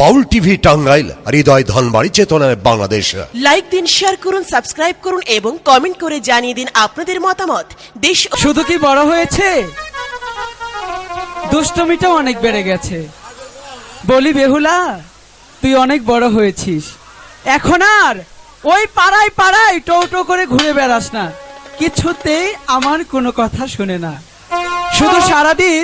বাউল TV Tangail হৃদয় ধনবাড়ি চেতনায় Bangladesh. Like দিন শেয়ার করুন সাবস্ক্রাইব করুন এবং কমেন্ট করে জানিয়ে দিন আপনাদের মতামত। দেশ শুধু কি বড় হয়েছে? দুষ্টমিটাও অনেক বেড়ে গেছে। বলি বেহুলা তুই অনেক বড় হয়েছিস। এখন আর ওই পাড়ায় পাড়ায় টো করে ঘুরে বেড়াস না। কিছুতেই আমার কোনো কথা শুনে না। শুধু সারাদিন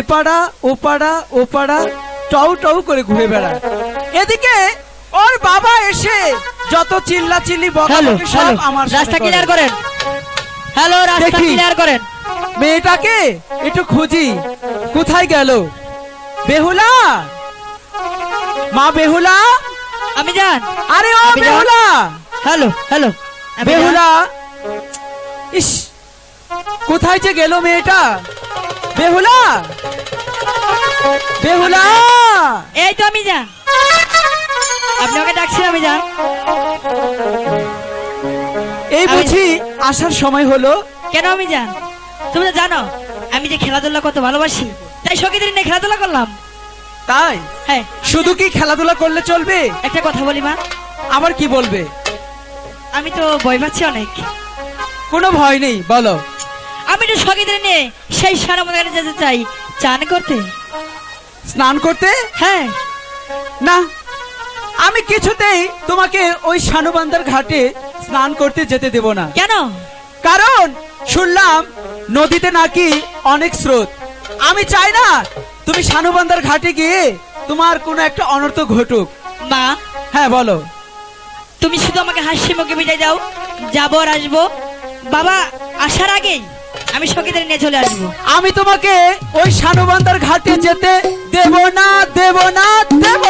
এপাড়া ওপাড়া ওপাড়া টউ টউ করে ঘুরে বেড়ায়। এদিকে ওর বাবা এসে যত চিল্লা চিল্লি হ্যালো সব হ্যালো আমার রাস্তা করে। ক্লিয়ার করেন। হ্যালো রাস্তা দেখি। ক্লিয়ার করেন। মেয়েটাকে একটু খুঁজি। কোথায় গেল? বেহুলা? মা বেহুলা? আমি যান। আরে ও আমি। বেহুলা! Hello hello. আমি বেহুলা! ইস! কোথায় যে গেল মেয়েটা? বেহুলা! বেহুলা এই তো আমি যান আপনি ডাকছেন আমি যান এই বুঝি আসার সময় হলো। কেন আমি যান তুমি তো জানো আমি যে খেলাধুলা কত ভালোবাসি তাই সঙ্গীদের নিয়ে খেলাধুলা করলাম। তাই? হ্যাঁ। শুধু কি খেলাধুলা করলে চলবে? একটা কথা বলি মা। আবার কি বলবে? আমি তো ভয় পাচ্ছি অনেক। কোনো ভয় নেই বলো। আমি তো সঙ্গীদের নিয়ে সেই সারা মনে যেতে চাই চান করতে। স্নান করতে? হ্যাঁ। না আমি কিছুতেই তোমাকে ওই শানুবান্দার ঘাটে স্নান করতে যেতে দেব না। কেন? কারণ শুনলাম নদীতে নাকি অনেক স্রোত। আমি চাই না তুমি শানুবান্দার ঘাটে গিয়ে তোমার কোনো একটা অনর্থ ঘটুক। মা? হ্যাঁ বলো। তুমি শুধু আমাকে হাসি মুখে বিদায় দাও। যাব আর আসব। বাবা আসার আগেই আমি সঙ্গীদের নিয়ে চলে আসব। আমি তোমাকে ওই শানুবান্দার ঘাটে যেতে দেব না দেব না, দেব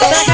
বুঝে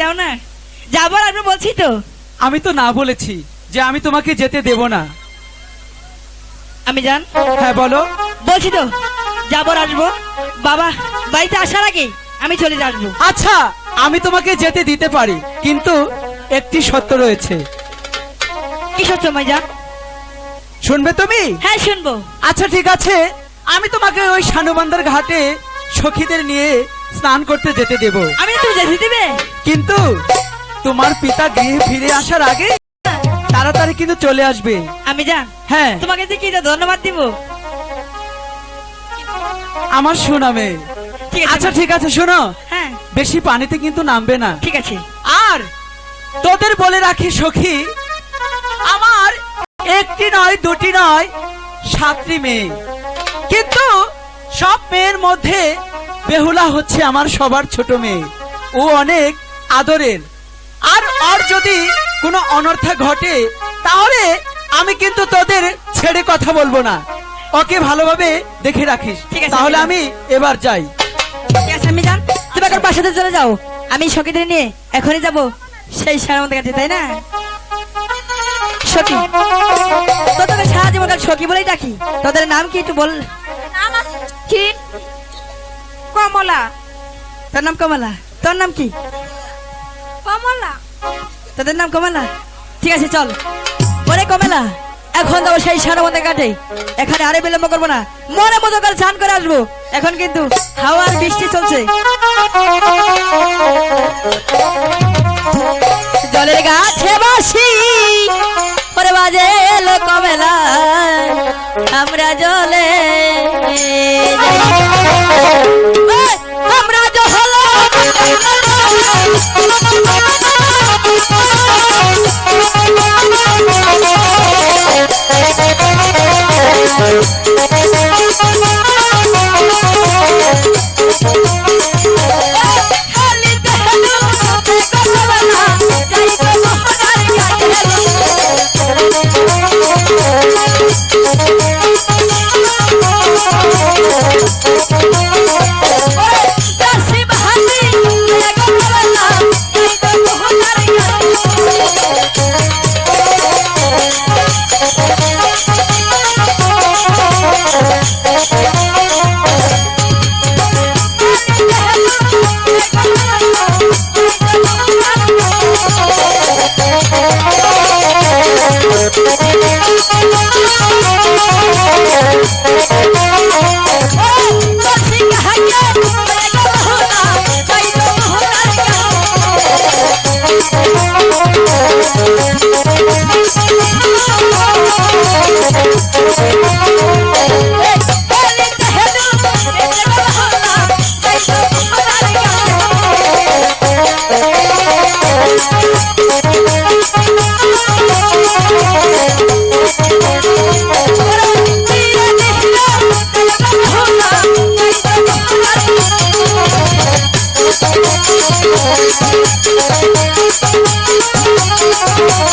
দাও না। যাবার আমি বলছি তো। আমি তো না বলেছি যে আমি তোমাকে যেতে দেব না। আমি জান হ্যাঁ বলো। বলছি তো যাব আসব। বাবা বাড়িতে আসার আগে আমি চলে আসব। আচ্ছা আমি তোমাকে যেতে দিতে পারি কিন্তু একটি সত্য রয়েছে। কি সত্য ভাইজান শুনবে তুমি? হ্যাঁ শুনব। আচ্ছা ঠিক আছে। আমি তোমাকে ওই সানুবান্দার ঘাটে সখীদের নিয়ে স্নান করতে যেতে দেব। আমি তো যেতে দিবে? কিন্তু তোমার পিতা গৃহে ফিরে আসার আগে তাড়াতাড়ি কিন্তু চলে আসবে। আমি যান। হ্যাঁ। তোমাকে যে ধন্যবাদ দিব? আমার শোনাবে আচ্ছা ঠিক আছে শোনো। হ্যাঁ। বেশি পানিতে কিন্তু নামবে না। ঠিক আছে। আর তোদের বলে রাখি সখী আমার একটি নয় দুটি নয় সাতটি মেয়ে। কিন্তু সব মেয়ের মধ্যে বেহুলা হচ্ছে আমার সবার ছোট মেয়ে। ও অনেক আদরের। আর ওর যদি কোনো অনর্থা ঘটে তাহলে আমি কিন্তু তোদের ছেড়ে কথা বলব না। ওকে ভালোভাবে দেখে রাখিস। তাহলে আমি এবার যাই। ঠিক আছে আমি যান। তুমি এখন বাসাতে চলে যাও। আমি সখীদের নিয়ে এখনই যাব। সেই সারা মধ্যে কাছে তাই না? সখী। তো তোকে সারা জীবন সখী বলেই ডাকি। তোদের নাম কি একটু বল। কি? কমলা। তোর নাম কমলা। তোর নাম কি? কমলা। তোদের নাম কমলা? ঠিক আছে, চল। ওরে কমলা, এখন যাব সেই সারা মধ্যে কাটে এখানে আরে বিলম্ব করব না। মনে মতো করে চান করে আসব। এখন কিন্তু হাওয়ার বৃষ্টি চলছে। জলের গাছে বসি, ওরে বাজে এলো কমেলা। আমরা জলে Thank you.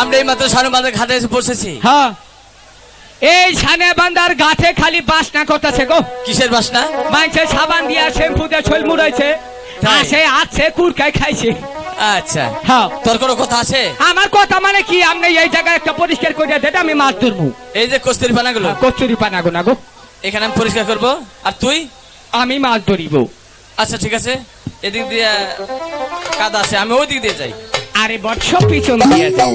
আমরা এই মাত্র সানু ঘাটে এসে বসেছি। হ্যাঁ। এই বান্দার খালি বাসনা করতেছে গো। কিসের বাসনা? মাইছে সাবান দিয়া শ্যাম্পু দিয়ে ছল মুড়াইছে? আসে আছে কুরকাই খাইছে। আচ্ছা। হ্যাঁ। তোর কোনো কথা আছে? আমার কথা মানে কি? আপনি এই জায়গায় একটা পরিষ্কার করে দেন আমি মাছ ধরবো। এই যে কস্তুরি পানাগুলো। কচুরি পানা গো গো। এখানে আমি পরিষ্কার করব। আর তুই? আমি মাছ ধরিব। আচ্ছা ঠিক আছে। এদিক দিয়ে কাদা আছে আমি ওই দিক দিয়ে যাই। আরে বৎস পিছন দিয়ে যাও।